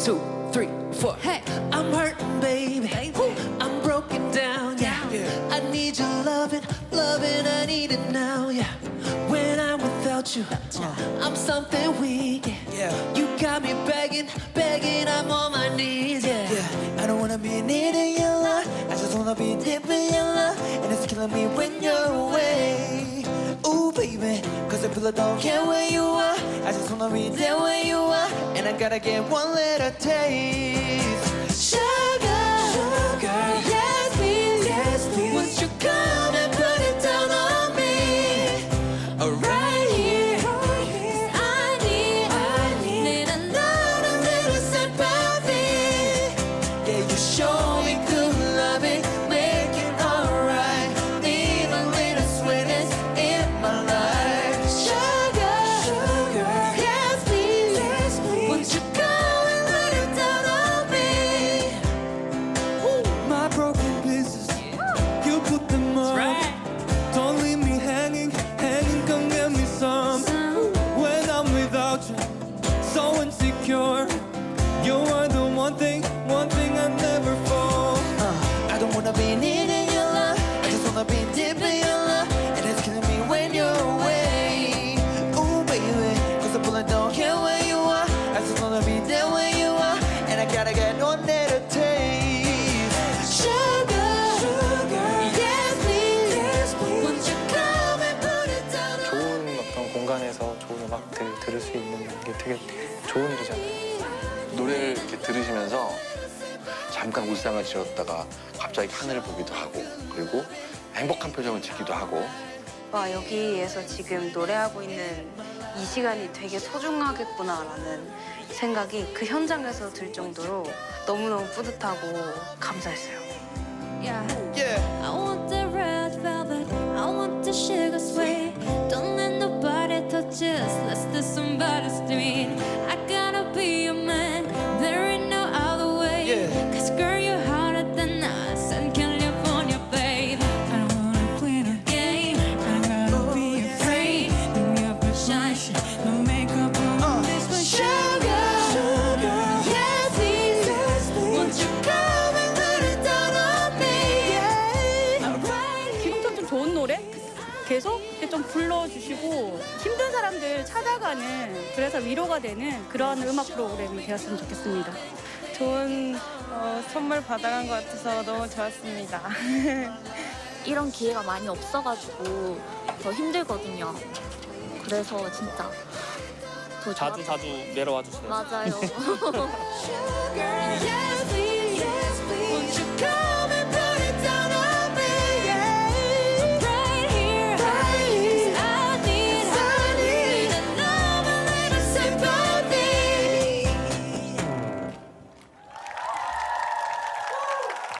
two, three, four. Hey. I'm hurting, baby. Woo. I'm broken down. Yeah. I need your loving, loving. I need it now. Yeah. When I'm without you, I'm something weak. Yeah. You got me begging, begging. I'm on my knees. Yeah. Yeah, I don't wanna be needing your love. I just wanna be deep in your love. And it's killing me when you're away. Don't care where you are. I just wanna be there where you are. And I gotta get one little taste. 좋은 어떤 공간에서 좋은 음악들 들을 수 있는 게 되게 좋은 일이잖아요. 노래를 이렇게 들으시면서 잠깐 울상을 지었다가 갑자기 하늘을 보기도 하고 그리고 행복한 표정을 짓기도 하고 와 여기에서 지금 노래하고 있는 이 시간이 되게 소중하겠구나라는 생각이 그 현장에서 들 정도로 너무너무 뿌듯하고 감사했어요. Yeah. Yeah. 주시고 힘든 사람들 찾아가는 그래서 위로가 되는 그런 음악 프로그램이 되었으면 좋겠습니다. 좋은 어, 선물 받아간 것 같아서 너무 좋았습니다. 이런 기회가 많이 없어가지고 더 힘들거든요. 그래서 진짜 더 자주 자주 내려와 주세요. 맞아요. Yes, please. Yes, please. Won't you come